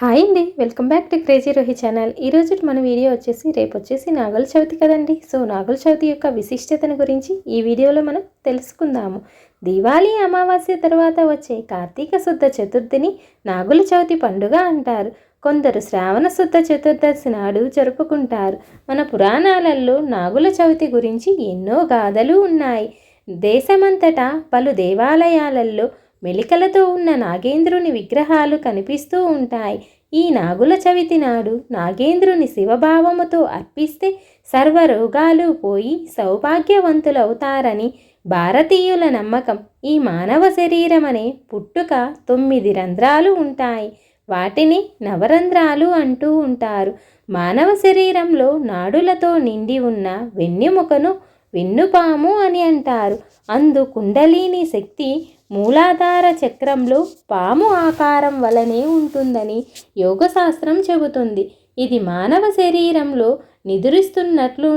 Hi అండి welcome back to crazy Rohi channel. ఈరోజు మన వీడియో వచ్చేసి రేపు వచ్చేసి నాగుల చవితి కదండి. సో నాగుల చవితి యొక్క విశిష్టతను గురించి ఈ వీడియోలో మనం తెలుసుకుందాము. దీవాళీ అమావాస్య తర్వాత వచ్చే కార్తీక శుద్ధ చతుర్థిని నాగుల చవితి పండుగ అంటారు. కొందరు శ్రావణ శుద్ధ చతుర్దశి నాడు జరుపుకుంటారు. మన పురాణాలలో నాగుల చవితి గురించి ఎన్నో గాథలు ఉన్నాయి. దేశమంతటా పలు దేవాలయాలలో మెలికలతో ఉన్న నాగేంద్రుని విగ్రహాలు కనిపిస్తూ ఉంటాయి. ఈ నాగుల చవితి నాడు నాగేంద్రుని శివభావముతో అర్పిస్తే సర్వరోగాలు పోయి సౌభాగ్యవంతులవుతారని భారతీయుల నమ్మకం. ఈ మానవ శరీరం అనే పుట్టుక తొమ్మిది రంధ్రాలు ఉంటాయి. వాటిని నవరంధ్రాలు అంటూ ఉంటారు. మానవ శరీరంలో నాడులతో నిండి ఉన్న వెన్నెముకను వెన్నుపాము అని అంటారు. అందు కుండలీని శక్తి మూలాధార చక్రంలో పాము ఆకారం వలనే ఉంటుందని యోగశాస్త్రం చెబుతుంది. ఇది మానవ శరీరంలో నిదురిస్తున్నట్లు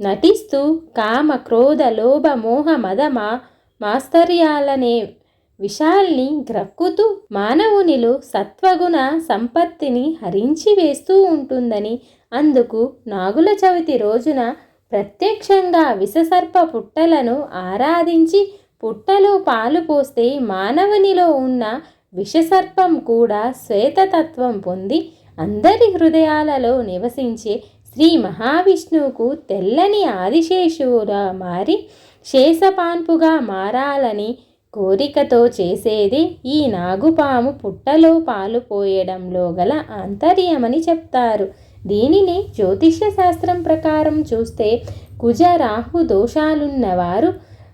నటిస్తూ కామ క్రోధ లోభ మోహ మద మా మాస్తర్యాలనే విషాల్ని గ్రక్కుతూ మానవునిలో సత్వగుణ సంపత్తిని హరించి వేస్తూ ఉంటుందని అందుకు నాగుల చవితి రోజున ప్రత్యక్షంగా విషసర్ప పుట్టలను ఆరాధించి పుట్టలో పాలు పోస్తే మానవునిలో ఉన్న విషసర్పం కూడా శ్వేతతత్వం పొంది అందరి హృదయాలలో నివసించే శ్రీ మహావిష్ణువుకు తెల్లని ఆదిశేషువుగా మారి శేషపాన్పుగా మారాలని కోరికతో చేసేది ఈ నాగుపాము పుట్టలో పాలు పోయడంలో గల ఆంతర్యమని చెప్తారు. దీనిని జ్యోతిష్య శాస్త్రం ప్రకారం చూస్తే కుజ రాహు దోషాలున్నవారు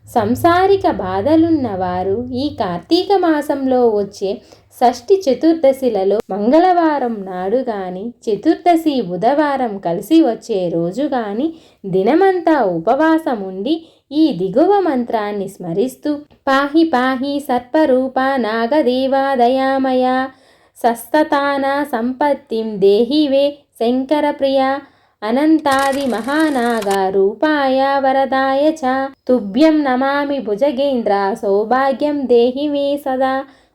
సంసారిక బాధలున్నవారు ఈ కార్తీక మాసంలో వచ్చే షష్ఠి చతుర్దశిలలో మంగళవారం నాడు గాని చతుర్దశి బుధవారం కలిసి వచ్చే రోజు గాని దినమంతా ఉపవాసం ఉండి ఈ దిగువ మంత్రాన్ని స్మరిస్తూ పాహి పాహి సర్పరూప నాగదేవాదయామయ సస్తతాన సంపత్తిం దేహివే శంకరప్రియ అనంతాది మహానాగ రూపాయ వరదాయ చ. తుభ్యం నమామి భుజగేంద్ర సౌభాగ్యం దేహి మే సదా.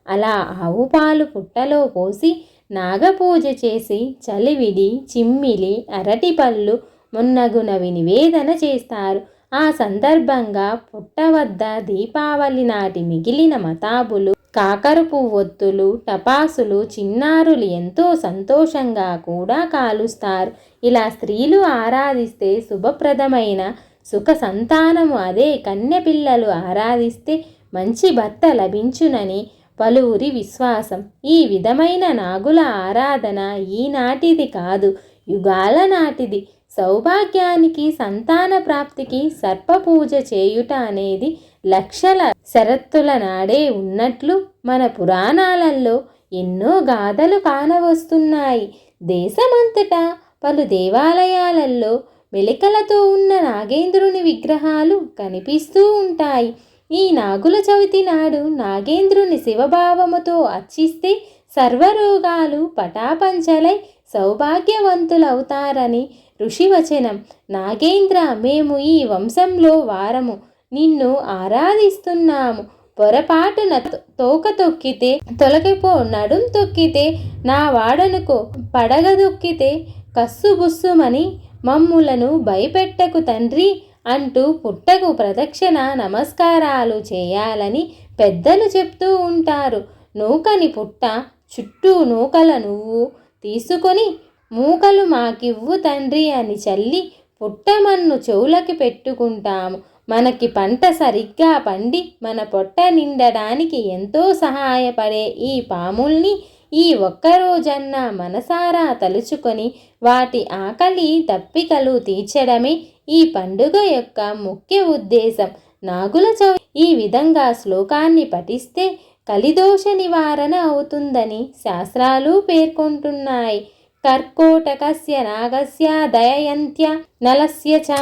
అలా ఆవు పాలు పుట్టలో పోసి నాగపూజ చేసి చలివిడి చిమ్మిలి అరటిపళ్ళు మున్నగునవి నివేదన చేస్తారు. ఆ సందర్భంగా పుట్ట వద్ద దీపావళి నాటి మిగిలిన మతాబులు కాకరు పువ్వొత్తులు టపాసులు చిన్నారులు ఎంతో సంతోషంగా కూడా కాలుస్తారు. ఇలా స్త్రీలు ఆరాధిస్తే శుభప్రదమైన సుఖ సంతానము అదే కన్నె పిల్లలు ఆరాధిస్తే మంచి భర్త లభించునని పలువురి విశ్వాసం. ఈ విధమైన నాగుల ఆరాధన ఈనాటిది కాదు యుగాల నాటిది. సౌభాగ్యానికి సంతాన ప్రాప్తికి సర్పపూజ చేయుట అనేది లక్షల శరత్తుల నాడే ఉన్నట్లు మన పురాణాలలో ఎన్నో గాథలు కానవస్తున్నాయి. దేశమంతటా పలు దేవాలయాలలో మెలికలతో ఉన్న నాగేంద్రుని విగ్రహాలు కనిపిస్తూ ఉంటాయి. ఈ నాగుల చవితి నాడు నాగేంద్రుని శివభావముతో అర్చిస్తే సర్వరోగాలు పటాపంచలై సౌభాగ్యవంతులవుతారని ఋషివచనం నాగేంద్ర మేము ఈ వంశంలో వారము నిన్ను ఆరాధిస్తున్నాము. పొరపాటున తోక తొక్కితే తొలగిపో నడుం తొక్కితే నా వాడనుకో పడగ దొక్కితే కస్సుబుస్సుమని మమ్ములను భయపెట్టకు తండ్రి అంటూ పుట్టకు ప్రదక్షిణ నమస్కారాలు చేయాలని పెద్దలు చెప్తూ ఉంటారు. నూకని పుట్ట చుట్టూ నూకల నువ్వు తీసుకొని మూకలు మాకివ్వు తండ్రి అని చల్లి పుట్టమన్ను చెవులకి పెట్టుకుంటాము. మనకి పంట సరిగ్గా పండి మన పొట్ట నిండడానికి ఎంతో సహాయపడే ఈ పాముల్ని ఈ ఒక్కరోజన్నా మనసారా తలుచుకొని వాటి ఆకలి తప్పికలు తీర్చడమే ఈ పండుగ యొక్క ముఖ్య ఉద్దేశం. నాగుల చౌ ఈ విధంగా శ్లోకాన్ని పఠిస్తే కలిదోష నివారణ అవుతుందని శాస్త్రాలు పేర్కొంటున్నాయి. కర్కోటకస్య నాగస్య దయయంత్య నలస్య చ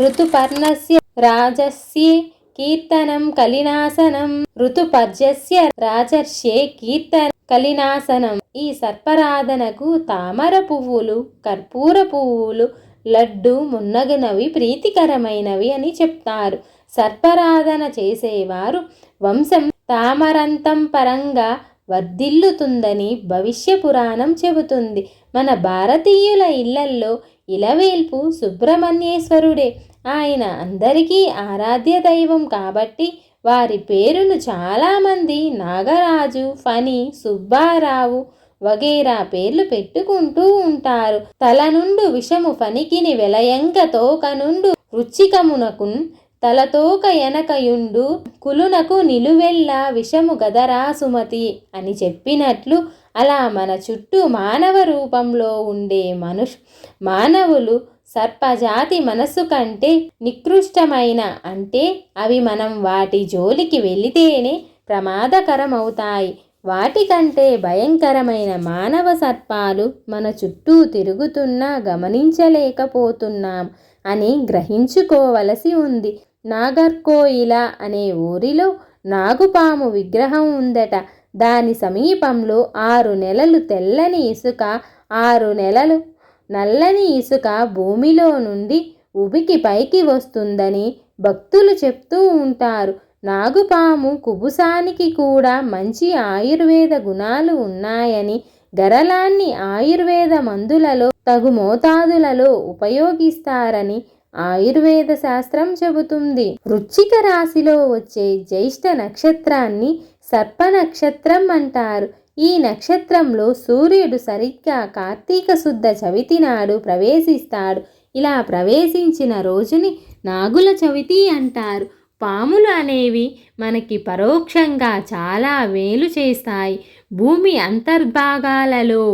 ఋతుపర్ణస్య రాజస్యే కీర్తనం కలినాశనం. ఋతుపర్జస్య రాజర్షే కీర్తన కలినాశనం. ఈ సర్పరాధనకు తామర పువ్వులు కర్పూర పువ్వులు లడ్డు మున్నగినవి ప్రీతికరమైనవి అని చెప్తారు. సర్పరాధన చేసేవారు వంశం తామరంతం పరంగా వర్ధిల్లుతుందని భవిష్య పురాణం చెబుతుంది. మన భారతీయుల ఇళ్ళల్లో ఇలవేల్పు సుబ్రహ్మణ్యేశ్వరుడే. ఆయన అందరికీ ఆరాధ్య దైవం కాబట్టి వారి పేరును చాలామంది నాగరాజు ఫణి సుబ్బారావు వగేరా పేర్లు పెట్టుకుంటూ ఉంటారు. తల నుండు విషము ఫణికిని వెలయంక తోక నుండు రుచికమునకున్ తలతోక ఎనకయుండు కులునకు నిలువెల్లా విషము గదరా సుమతి అని చెప్పినట్లు అలా మన చుట్టూ మానవ రూపంలో ఉండే మనుష్ మానవులు సర్పజాతి మనస్సు కంటే నికృష్టమైన అంటే అవి మనం వాటి జోలికి వెళితేనే ప్రమాదకరమవుతాయి. వాటికంటే భయంకరమైన మానవ సర్పాలు మన చుట్టూ తిరుగుతున్నా గమనించలేకపోతున్నాం అని గ్రహించుకోవలసి ఉంది. నాగర్కోయిల అనే ఊరిలో నాగుపాము విగ్రహం ఉందట. దాని సమీపంలో ఆరు నెలలు తెల్లని ఇసుక ఆరు నెలలు నల్లని ఇసుక భూమిలో నుండి ఉబికి పైకి వస్తుందని భక్తులు చెప్తూ ఉంటారు. నాగుపాము కుబుసానికి కూడా మంచి ఆయుర్వేద గుణాలు ఉన్నాయని గరలాన్ని ఆయుర్వేద మందులలో తగు మోతాదులలో ఉపయోగిస్తారని ఆయుర్వేద శాస్త్రం చెబుతుంది. వృచ్చిక రాశిలో వచ్చే జ్యేష్ఠ నక్షత్రాన్ని సర్ప నక్షత్రం అంటారు. ఈ నక్షత్రంలో సూర్యుడు సరిగ్గా కార్తీక శుద్ధ చవితి నాడు ప్రవేశిస్తాడు. ఇలా ప్రవేశించిన రోజుని నాగుల చవితి అంటారు. పాములు అనేవి మనకి పరోక్షంగా చాలా వేలు చేస్తాయి. భూమి అంతర్భాగాలలో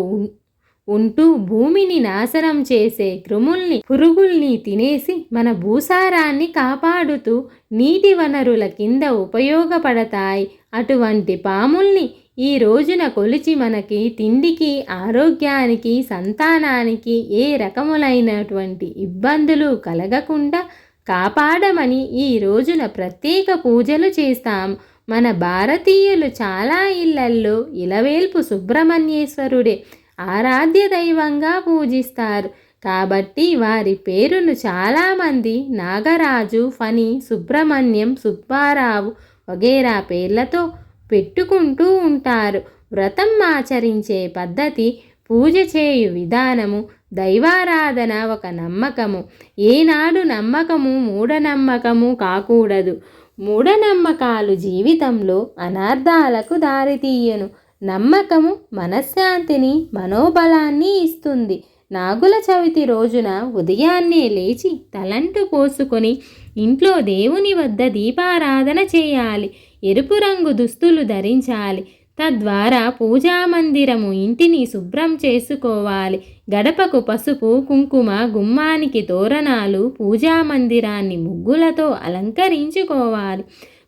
ఉంటూ భూమిని నాశనం చేసే క్రిముల్ని పురుగుల్ని తినేసి మన భూసారాన్ని కాపాడుతూ నీటి వనరుల కింద ఉపయోగపడతాయి. అటువంటి పాముల్ని ఈ రోజున కొలిచి మనకి తిండికి ఆరోగ్యానికి సంతానానికి ఏ రకములైనటువంటి ఇబ్బందులు కలగకుండా కాపాడమని ఈ రోజున ప్రత్యేక పూజలు చేస్తాం. మన భారతీయులు చాలా ఇళ్ళల్లో ఇలవేల్పు సుబ్రహ్మణ్యేశ్వరుడే. ఆరాధ్య దైవంగా పూజిస్తారు. కాబట్టి వారి పేరును చాలామంది నాగరాజు ఫణి సుబ్రహ్మణ్యం సుబ్బారావు వగేరా పేర్లతో పెట్టుకుంటూ ఉంటారు. వ్రతం ఆచరించే పద్ధతి పూజ చేయు విధానము దైవారాధన ఒక నమ్మకము. ఏనాడు నమ్మకము మూఢనమ్మకము కాకూడదు. మూఢనమ్మకాలు జీవితంలో అనర్థాలకు దారితీయను. నమ్మకము మనశ్శాంతిని మనోబలాన్ని ఇస్తుంది. నాగుల చవితి రోజున ఉదయాన్నే లేచి తలంటు పోసుకొని ఇంట్లో దేవుని వద్ద దీపారాధన చేయాలి. ఎరుపు రంగు దుస్తులు ధరించాలి. తద్వారా పూజామందిరము ఇంటిని శుభ్రం చేసుకోవాలి. గడపకు పసుపు కుంకుమ గుమ్మానికి తోరణాలు పూజామందిరాన్ని ముగ్గులతో అలంకరించుకోవాలి.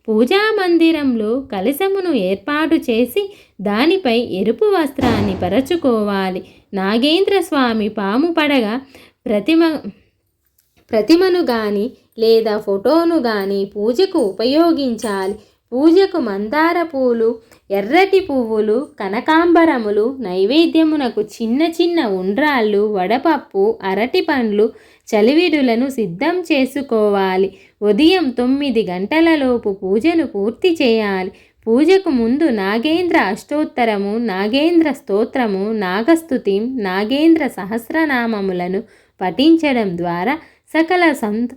పూజా మందిరంలో కలశమును ఏర్పాటు చేసి దానిపై ఎరుపు వస్త్రాన్ని పరచుకోవాలి. నాగేంద్ర స్వామి పాము పడగ ప్రతిమ ప్రతిమను కానీ లేదా ఫోటోను కానీ పూజకు ఉపయోగించాలి. పూజకు మందార పూలు ఎర్రటి పువ్వులు కనకాంబరములు నైవేద్యమునకు చిన్న చిన్న ఉండ్రాళ్ళు వడపప్పు అరటి పండ్లు చలివిడులను సిద్ధం చేసుకోవాలి. ఉదయం తొమ్మిది గంటలలోపు పూజను పూర్తి చేయాలి. పూజకు ముందు నాగేంద్ర అష్టోత్తరము నాగేంద్ర స్తోత్రము నాగస్థుతి నాగేంద్ర సహస్రనామములను పఠించడం ద్వారా సకల సంత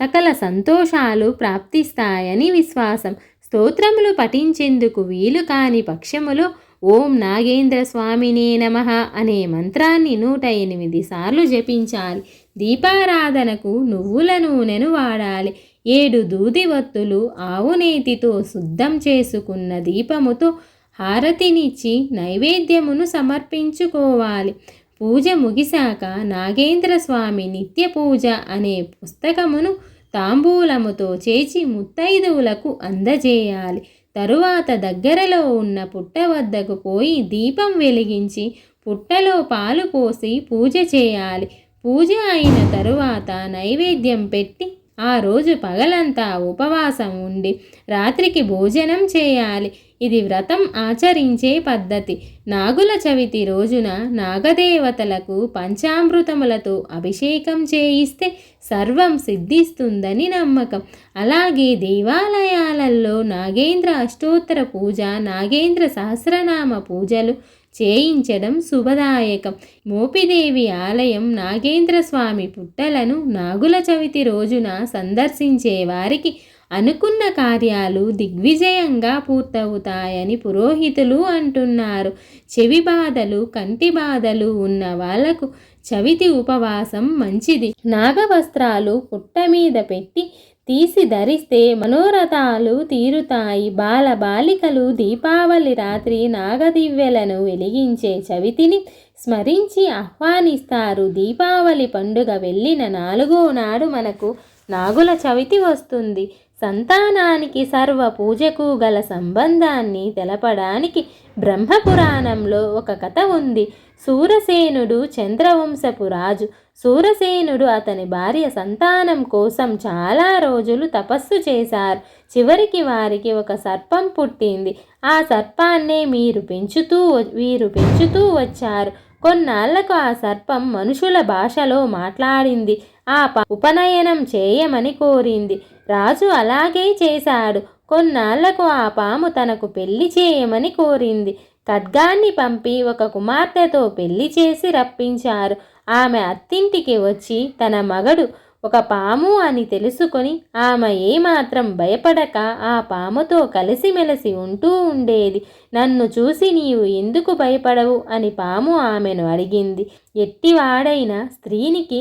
సకల సంతోషాలు ప్రాప్తిస్తాయని విశ్వాసం. స్తోత్రములు పఠించేందుకు వీలు కాని పక్షములో ఓం నాగేంద్ర స్వామినే నమ అనే మంత్రాన్ని నూట ఎనిమిది సార్లు జపించాలి. దీపారాధనకు నువ్వుల నూనెను వాడాలి. ఏడు దూది వత్తులు ఆవు నేతితో శుద్ధం చేసుకున్న దీపముతో హారతినిచ్చి నైవేద్యమును సమర్పించుకోవాలి. పూజ ముగిశాక నాగేంద్ర స్వామి నిత్య పూజ అనే పుస్తకమును తాంబూలముతో చేచి ముత్తైదువులకు అందజేయాలి. తరువాత దగ్గరలో ఉన్న పుట్ట వద్దకు పోయి దీపం వెలిగించి పుట్టలో పాలు పోసి పూజ చేయాలి. పూజ అయిన తరువాత నైవేద్యం పెట్టి ఆ రోజు పగలంతా ఉపవాసం ఉండి రాత్రికి భోజనం చేయాలి. ఇది వ్రతం ఆచరించే పద్ధతి. నాగుల చవితి రోజున నాగదేవతలకు పంచామృతములతో అభిషేకం చేయిస్తే సర్వం సిద్ధిస్తుందని నమ్మకం. అలాగే దేవాలయాలలో నాగేంద్ర అష్టోత్తర పూజ నాగేంద్ర సహస్రనామ పూజలు చేయించడం శుభదాయకం. మోపిదేవి ఆలయం నాగేంద్ర స్వామి పుట్టలను నాగుల చవితి రోజున సందర్శించే వారికి అనుకున్న కార్యాలు దిగ్విజయంగా పూర్తవుతాయని పురోహితులు అంటున్నారు. చెవి బాధలు కంటి బాధలు ఉన్న వాళ్ళకు చవితి ఉపవాసం మంచిది. నాగవస్త్రాలు పుట్ట మీద పెట్టి తీసి ధరిస్తే మనోరథాలు తీరుతాయి. బాల బాలికలు దీపావళి రాత్రి నాగదివ్యలను వెలిగించే చవితిని స్మరించి ఆహ్వానిస్తారు. దీపావళి పండుగ వెళ్ళిన నాలుగో నాడు మనకు నాగుల చవితి వస్తుంది. సంతానానికి సర్వ పూజకు గల సంబంధాన్ని తెలపడానికి బ్రహ్మపురాణంలో ఒక కథ ఉంది. సూరసేనుడు చంద్రవంశపు రాజు. సూరసేనుడు అతని భార్య సంతానం కోసం చాలా రోజులు తపస్సు చేశారు. చివరికి వారికి ఒక సర్పం పుట్టింది. ఆ సర్పాన్నే మీరు పెంచుతూ వీరు పెంచుతూ వచ్చారు. కొన్నాళ్ళకు ఆ సర్పం మనుషుల భాషలో మాట్లాడింది. ఆ ఉపనయనం చేయమని కోరింది. రాజు అలాగే చేశాడు. కొన్నాళ్ళకు ఆ పాము తనకు పెళ్ళి చేయమని కోరింది. ఖడ్గాన్ని పంపి ఒక కుమార్తెతో పెళ్ళి చేసి రప్పించారు. ఆమె అత్తింటికి వచ్చి తన మగడు ఒక పాము అని తెలుసుకొని ఆమె ఏమాత్రం భయపడక ఆ పాముతో కలిసిమెలిసి ఉంటూ ఉండేది. నన్ను చూసి నీవు ఎందుకు భయపడవు అని పాము ఆమెను అడిగింది. ఎట్టివాడైన స్త్రీనికి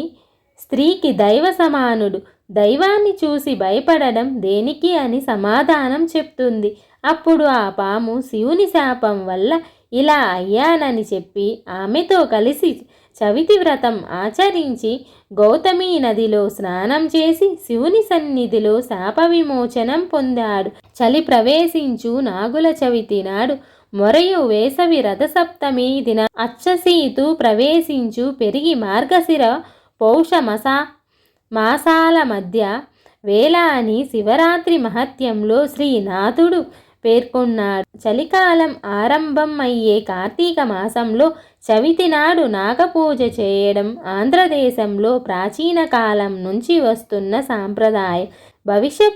స్త్రీకి దైవ సమానుడు దైవాన్ని చూసి భయపడడం దేనికి అని సమాధానం చెప్తుంది. అప్పుడు ఆ పాము శివుని శాపం వల్ల ఇలా అయ్యానని చెప్పి ఆమెతో కలిసి చవితి వ్రతం ఆచరించి గౌతమి నదిలో స్నానం చేసి శివుని సన్నిధిలో శాప విమోచనం పొందాడు. చలి ప్రవేశించు నాగుల చవితి నాడు మొరయు వేసవి రథసప్తమి దిన అచ్చసీతు ప్రవేశించు పెరిగి మార్గశిర పౌషమస మాసాల మధ్య వేళ అని శివరాత్రి మహత్యంలో శ్రీనాథుడు పేర్కొన్నాడు. చలికాలం ఆరంభం అయ్యే కార్తీక మాసంలో చవితి నాడు నాగపూజ చేయడం ఆంధ్రదేశంలో ప్రాచీన కాలం నుంచి వస్తున్న సాంప్రదాయం. భవిష్య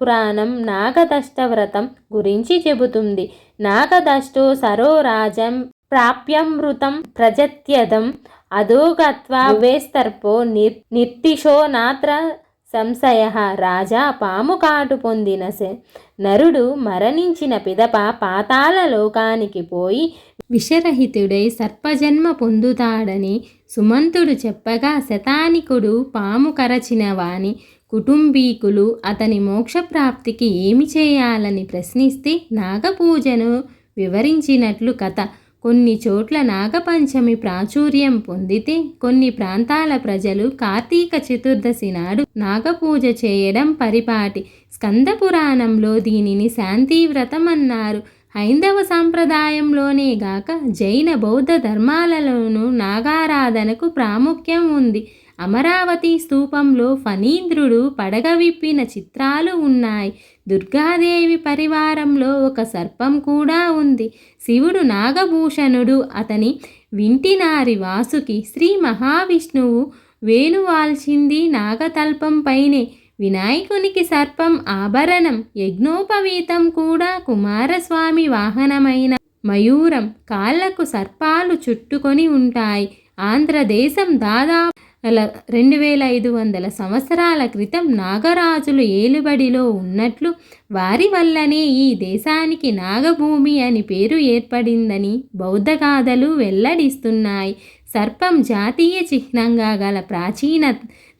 పురాణం నాగదష్ట వ్రతం గురించి చెబుతుంది. నాగదష్టో సరోరాజం ప్రాప్యమృతం ప్రజత్యదం అధోగత్వా వేస్తర్పో నిర్ నిర్తిషో నాత్ర సంశయ రాజా పాము కాటు పొందిన నరుడు మరణించిన పిదప పాతాల లోకానికి పోయి విషరహితుడై సర్పజన్మ పొందుతాడని సుమంతుడు చెప్పగా శతానికుడు పాము కరచిన వాని కుటుంబీకులు అతని మోక్షప్రాప్తికి ఏమి చేయాలని ప్రశ్నిస్తే నాగపూజను వివరించినట్లు కథ. కొన్ని చోట్ల నాగపంచమి ప్రాచుర్యం పొందితే కొన్ని ప్రాంతాల ప్రజలు కార్తీక చతుర్దశి నాడు నాగపూజ చేయడం పరిపాటి. స్కంద పురాణంలో దీనిని శాంతివ్రతం అన్నారు హైందవ సాంప్రదాయంలోనే గాక జైన బౌద్ధ ధర్మాలలోనూ నాగారాధనకు ప్రాముఖ్యం ఉంది. అమరావతి స్తూపంలో ఫణీంద్రుడు పడగ విప్పిన చిత్రాలు ఉన్నాయి. దుర్గాదేవి పరివారంలో ఒక సర్పం కూడా ఉంది. శివుడు నాగభూషణుడు అతని వింటినారి వాసుకి శ్రీ మహావిష్ణువు వేణువాల్చింది నాగతల్పంపైనే వినాయకునికి సర్పం ఆభరణం యజ్ఞోపవీతం కూడా కుమారస్వామి వాహనమైన మయూరం కాళ్ళకు సర్పాలు చుట్టుకొని ఉంటాయి. ఆంధ్రదేశం దాదాపు రెండు వేల ఐదు వందల సంవత్సరాల క్రితం నాగరాజులు ఏలుబడిలో ఉన్నట్లు వారి వల్లనే ఈ దేశానికి నాగభూమి అని పేరు ఏర్పడిందని బౌద్ధ గాథలు వెల్లడిస్తున్నాయి. సర్పం జాతీయ చిహ్నంగా గల ప్రాచీన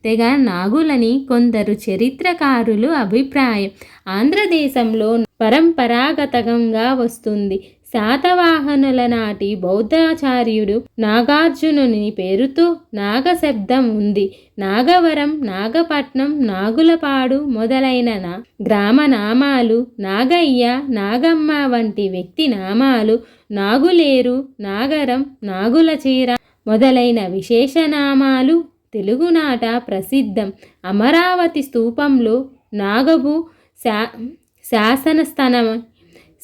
తెగ నాగులని కొందరు చరిత్రకారులు అభిప్రాయం. ఆంధ్రదేశంలో పరంపరాగతంగా వస్తుంది. శాతవాహనుల నాటి బౌద్ధాచార్యుడు నాగార్జునుని పేరుతో నాగశబ్దం ఉంది. నాగవరం నాగపట్నం నాగులపాడు మొదలైన నా గ్రామ నామాలు నాగయ్య నాగమ్మ వంటి వ్యక్తి నామాలు నాగులేరు నాగరం నాగుల చీర మొదలైన విశేషనామాలు తెలుగునాట ప్రసిద్ధం. అమరావతి స్తూపంలో నాగబు శా శాసనస్థనం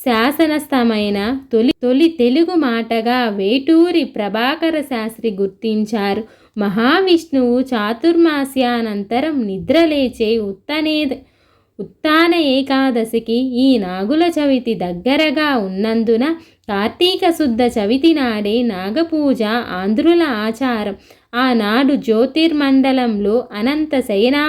శాసనస్థమైన తొలి తొలి తెలుగు మాటగా వేటూరి ప్రభాకర శాస్త్రి గుర్తించారు. మహావిష్ణువు చాతుర్మాస్యానంతరం నిద్రలేచే ఉత్తనే ఉత్తాన ఏకాదశికి ఈ నాగుల చవితి దగ్గరగా ఉన్నందున కార్తీక శుద్ధ చవితి నాడే నాగపూజ ఆంధ్రుల ఆచారం. ఆనాడు జ్యోతిర్మండలంలో అనంత శయనా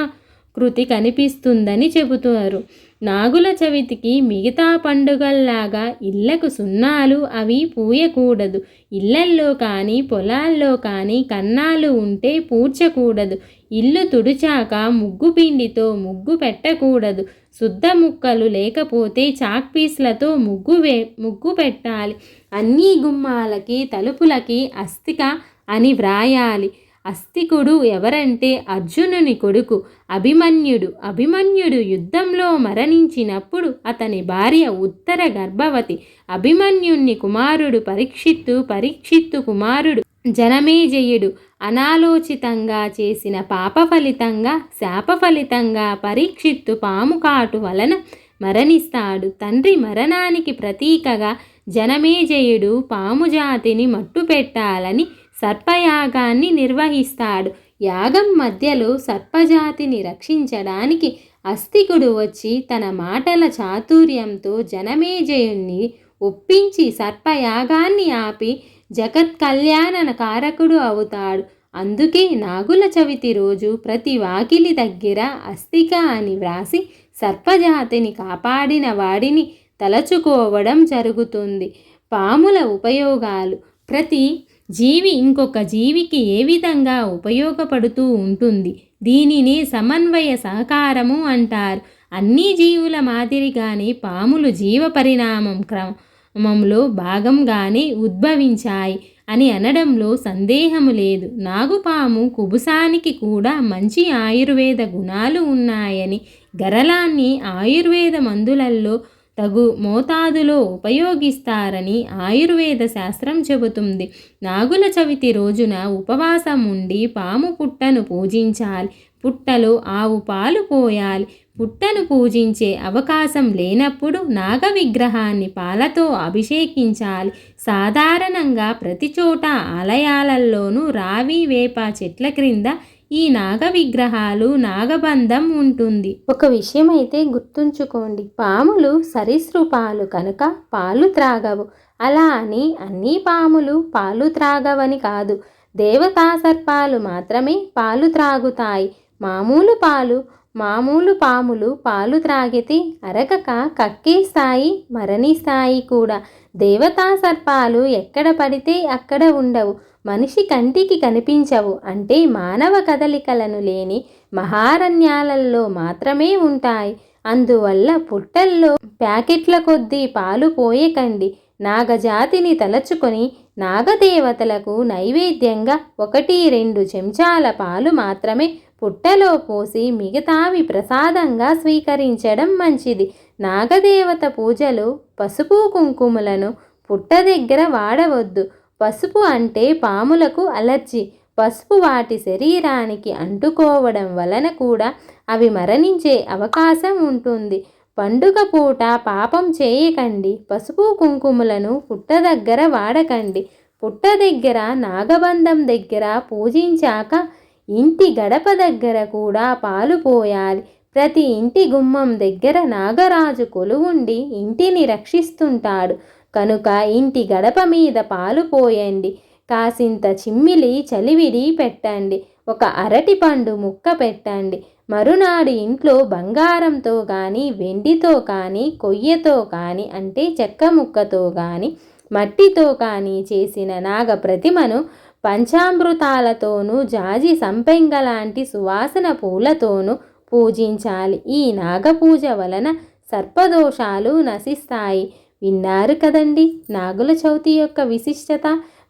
కృతి కనిపిస్తుందని చెబుతారు. నాగుల చవితికి మిగతా పండుగల్లాగా ఇళ్ళకు సున్నాలు అవి పూయకూడదు. ఇళ్ళల్లో కానీ పొలాల్లో కానీ కన్నాలు ఉంటే పూడ్చకూడదు. ఇల్లు తుడిచాక ముగ్గు పిండితో ముగ్గు పెట్టకూడదు. శుద్ధ ముక్కలు లేకపోతే చాక్ పీస్లతో ముగ్గు వే ముగ్గు పెట్టాలి. అన్ని గుమ్మాలకి తలుపులకి అస్థిక అని వ్రాయాలి. అస్తికుడు ఎవరంటే అర్జునుని కొడుకు. అభిమన్యుడు. అభిమన్యుడు యుద్ధంలో మరణించినప్పుడు అతని భార్య ఉత్తర గర్భవతి. అభిమన్యుణ్ణి కుమారుడు పరీక్షిత్తు పరీక్షిత్తు కుమారుడు. జనమేజయుడు అనాలోచితంగా చేసిన పాప ఫలితంగా శాప ఫలితంగా పరీక్షిత్తు పాము కాటు వలన మరణిస్తాడు. తండ్రి మరణానికి ప్రతీకగా జనమేజయుడు పాము జాతిని మట్టు పెట్టాలని సర్పయాగాన్ని నిర్వహిస్తాడు. యాగం మధ్యలో సర్పజాతిని రక్షించడానికి అస్థికుడు వచ్చి తన మాటల చాతుర్యంతో జనమేజయుణ్ణి ఒప్పించి సర్పయాగాన్ని ఆపి జగత్ కళ్యాణ కారకుడు అవుతాడు. అందుకే నాగుల చవితి రోజు ప్రతి వాకిలి దగ్గర అస్థిక అని వ్రాసి సర్పజాతిని కాపాడిన వాడిని తలచుకోవడం జరుగుతుంది. పాముల ఉపయోగాలు. ప్రతి జీవి ఇంకొక జీవికి ఏ విధంగా ఉపయోగపడుతూ ఉంటుంది? దీనిని సమన్వయ సహకారము అంటారు. అన్ని జీవుల మాదిరిగానే పాములు జీవ పరిణామం క్రమంలో భాగంగానే ఉద్భవించాయి అని అనడంలో సందేహము లేదు. నాగుపాము కుబుసానికి కూడా మంచి ఆయుర్వేద గుణాలు ఉన్నాయని గరలాన్ని ఆయుర్వేద మందులల్లో తగు మోతాదులో ఉపయోగిస్తారని ఆయుర్వేద శాస్త్రం చెబుతుంది. నాగుల చవితి రోజున ఉపవాసం ఉండి పాము పుట్టను పూజించాలి. పుట్టలో ఆవు పాలు పోయాలి. పుట్టను పూజించే అవకాశం లేనప్పుడు నాగ విగ్రహాన్ని పాలతో అభిషేకించాలి. సాధారణంగా ప్రతి చోట ఆలయాలలోనూ రావి వేప చెట్ల క్రింద ఈ నాగ విగ్రహాలు నాగబంధం ఉంటుంది. ఒక విషయం అయితే గుర్తుంచుకోండి. పాములు సరీసృపాలు కనుక పాలు త్రాగవు. అలా అని అన్ని పాములు పాలు త్రాగవని కాదు. దేవతా సర్పాలు మాత్రమే పాలు త్రాగుతాయి. మామూలు పాలు మామూలు పాములు పాలు త్రాగితే అరగక కక్కేస్తాయి మరణిస్తాయి కూడా. దేవతా సర్పాలు ఎక్కడ పడితే అక్కడ ఉండవు. మనిషి కంటికి కనిపించవు. అంటే మానవ కదలికలను లేని మహారణ్యాలలో మాత్రమే ఉంటాయి. అందువల్ల పుట్టల్లో ప్యాకెట్ల కొద్దీ పాలు పోయకండి. నాగజాతిని తలచుకొని నాగదేవతలకు నైవేద్యంగా ఒకటి రెండు చెంచాల పాలు మాత్రమే పుట్టలో పోసి మిగతావి ప్రసాదంగా స్వీకరించడం మంచిది. నాగదేవత పూజలు పసుపు కుంకుమలను పుట్ట దగ్గర వాడవద్దు. పసుపు అంటే పాములకు అలర్జీ. పసుపు వాటి శరీరానికి అంటుకోవడం వలన కూడా అవి మరణించే అవకాశం ఉంటుంది. పండుగ పూట పాపం చేయకండి. పసుపు కుంకుమలను పుట్ట దగ్గర వాడకండి. పుట్ట దగ్గర నాగబంధం దగ్గర పూజించాక ఇంటి గడప దగ్గర కూడా పాలు పోయాలి. ప్రతి ఇంటి గుమ్మం దగ్గర నాగరాజు కొలువుండి ఇంటిని రక్షిస్తుంటాడు. కనుక ఇంటి గడప మీద పాలు పోయండి. కాసింత చిమ్మిలి చలివిడి పెట్టండి. ఒక అరటి పండు ముక్క పెట్టండి. మరునాడు ఇంట్లో బంగారంతో కానీ వెండితో కానీ కొయ్యతో కానీ అంటే చెక్క ముక్కతో కానీ మట్టితో కానీ చేసిన నాగ ప్రతిమను పంచామృతాలతోనూ జాజి సంపెంగ లాంటి సువాసన పూలతోనూ పూజించాలి. ఈ నాగపూజ వలన సర్పదోషాలు నశిస్తాయి. విన్నారు కదండి నాగుల చవితి యొక్క విశిష్టత?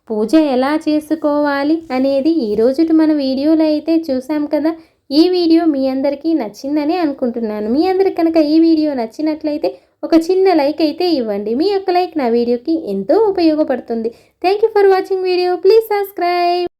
పూజ ఎలా చేసుకోవాలి అనేది ఈరోజు మన వీడియోలో అయితే చూసాం కదా. ఈ వీడియో మీ అందరికీ నచ్చిందని అనుకుంటున్నాను. మీ అందరికి కనుక ఈ వీడియో నచ్చినట్లయితే ఒక చిన్న లైక్ అయితే ఇవ్వండి. మీ యొక్క లైక్ నా వీడియోకి ఎంతో ఉపయోగపడుతుంది. Thank you for watching video please subscribe